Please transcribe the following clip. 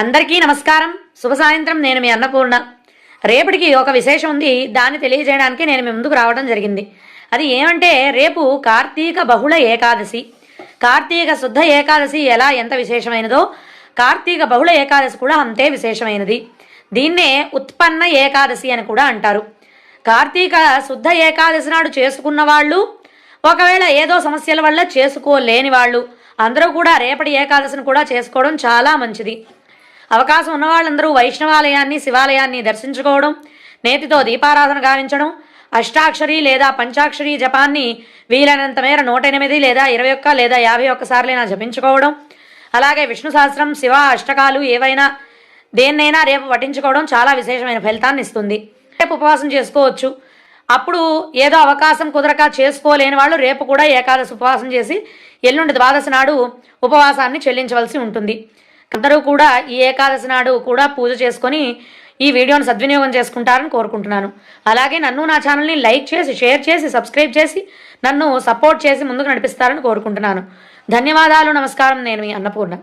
అందరికీ నమస్కారం. శుభ సాయంత్రం. నేను మీ అన్నపూర్ణ. రేపటికి ఒక విశేషం ఉంది. దాన్ని తెలియజేయడానికి నేను మీ ముందుకు రావడం జరిగింది. అది ఏమంటే రేపు కార్తీక బహుళ ఏకాదశి. కార్తీక శుద్ధ ఏకాదశి ఎలా ఎంత విశేషమైనదో కార్తీక బహుళ ఏకాదశి కూడా అంతే విశేషమైనది. దీన్నే ఉత్పన్న ఏకాదశి అని కూడా అంటారు. కార్తీక శుద్ధ ఏకాదశి నాడు చేసుకున్న వాళ్ళు ఒకవేళ ఏదో సమస్యల వల్ల చేసుకోలేని వాళ్ళు అందరూ కూడా రేపటి ఏకాదశిని కూడా చేసుకోవడం చాలా మంచిది. అవకాశం ఉన్న వాళ్ళందరూ వైష్ణవాలయాన్ని శివాలయాన్ని దర్శించుకోవడం నేతితో దీపారాధన గావించడం అష్టాక్షరి లేదా పంచాక్షరి జపాన్ని వీలైనంత మేర నూట ఎనిమిది లేదా ఇరవై ఒక్క లేదా యాభై ఒక్కసార్లైనా జపించుకోవడం అలాగే విష్ణు సహస్రం శివ అష్టకాలు ఏవైనా దేన్నైనా రేపు పఠించుకోవడం చాలా విశేషమైన ఫలితాన్ని ఇస్తుంది. రేపు ఉపవాసం చేసుకోవచ్చు. అప్పుడు ఏదో అవకాశం కుదరక చేసుకోలేని వాళ్ళు రేపు కూడా ఏకాదశి ఉపవాసం చేసి ఎల్లుండి ద్వాదశి నాడు ఉపవాసాన్ని చెల్లించవలసి ఉంటుంది. అందరూ కూడా ఈ ఏకాదశి నాడు కూడా పూజ చేసుకొని ఈ వీడియోను సద్వినియోగం చేసుకుంటారని కోరుకుంటున్నాను. అలాగే నన్ను నా ఛానల్ని లైక్ చేసి షేర్ చేసి సబ్స్క్రైబ్ చేసి నన్ను సపోర్ట్ చేసి ముందుకు నడిపిస్తారని కోరుకుంటున్నాను. ధన్యవాదాలు నమస్కారం. నేను మీ అన్నపూర్ణ.